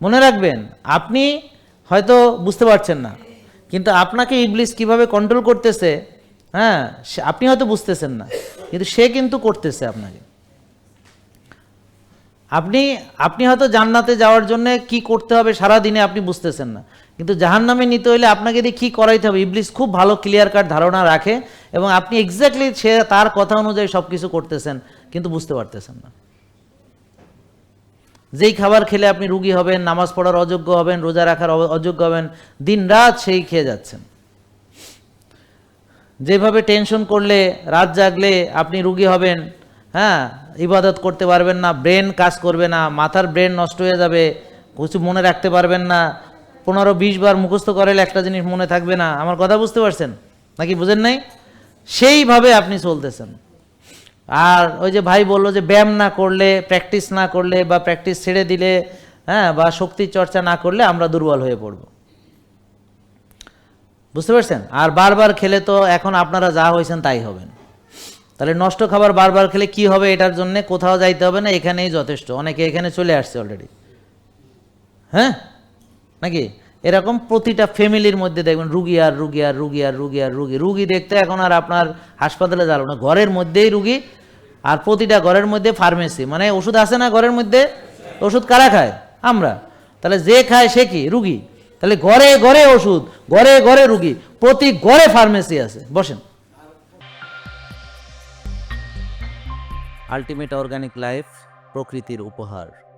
মনে রাখবেন, আপনি হয়তো বুঝতে পারছেন না, কিন্তু আপনাকে ইবলিস কীভাবে কন্ট্রোল করতেছে হ্যাঁ আপনি হয়তো বুঝতেছেন না, কিন্তু সে কিন্তু করতেছে আপনাকে। আপনি আপনি হয়তো জান্নাতে যাওয়ার জন্য কি করতে হবে সারা দিনে আপনি বুঝতেছেন না, কিন্তু জাহান্নামে নিতে হইলে আপনাকে দিয়ে কী করাইতে হবে? ইবলিস খুব ভালো ক্লিয়ার কাট ধারণা রাখে এবং আপনি এক্স্যাক্টলি সে তার কথা অনুযায়ী সব কিছু করতেছেন, কিন্তু বুঝতে পারতেছেন না। যেই খাবার খেলে আপনি রুগী হবেন, নামাজ পড়ার অযোগ্য হবেন, রোজা রাখার অযোগ্য হবেন দিন রাত সেই খেয়ে যাচ্ছেন। যেভাবে টেনশন করলে, রাত জাগলে আপনি রুগী হবেন হ্যাঁ ইবাদত করতে পারবেন না, ব্রেন কাজ করবে না, মাথার ব্রেন নষ্ট হয়ে যাবে, কিছু মনে রাখতে পারবেন না, পনেরো বিশ বার মুখস্থ করালে একটা জিনিস মনে থাকবে না, আমার কথা বুঝতে পারছেন? নাকি বুঝেন নাই? সেইভাবে আপনি চলতেছেন। আর ওই যে ভাই বলল যে ব্যায়াম না করলে প্র্যাকটিস না করলে বা প্র্যাকটিস ছেড়ে দিলে হ্যাঁ বা শক্তি চর্চা না করলে আমরা দুর্বল হয়ে পড়ব। বুঝতে পারছেন? আর বারবার খেলে তো এখন আপনারা যা হয়েছেন তাই হবেন। তাহলে নষ্ট খাবার বারবার খেলে কি হবে এটার জন্য কোথাও যাইতে হবে না, এখানেই যথেষ্ট। অনেকে এখানে চলে আসছে অলরেডি হ্যাঁ? নাকি? এরকম প্রতিটা ফ্যামিলির মধ্যে দেখবেন, রুগী আর রুগী আর রুগী আর রুগী আর রুগী। রুগী দেখতে এখন আর আপনার হাসপাতালে যাব না। ঘরের মধ্যেই রুগী আর প্রতিটা ঘরের মধ্যে ফার্মেসি মানে ওষুধ আছে না ঘরের মধ্যে? ওষুধ কারা খায়? আমরা। তাহলে যে খায় সে কি? রুগী। তাহলে ঘরে ঘরে ওষুধ, ঘরে ঘরে রুগী, প্রতি ঘরে ফার্মেসি আছে। বসেন। আলটিমেট অর্গানিক লাইফ প্রকৃতির উপহার।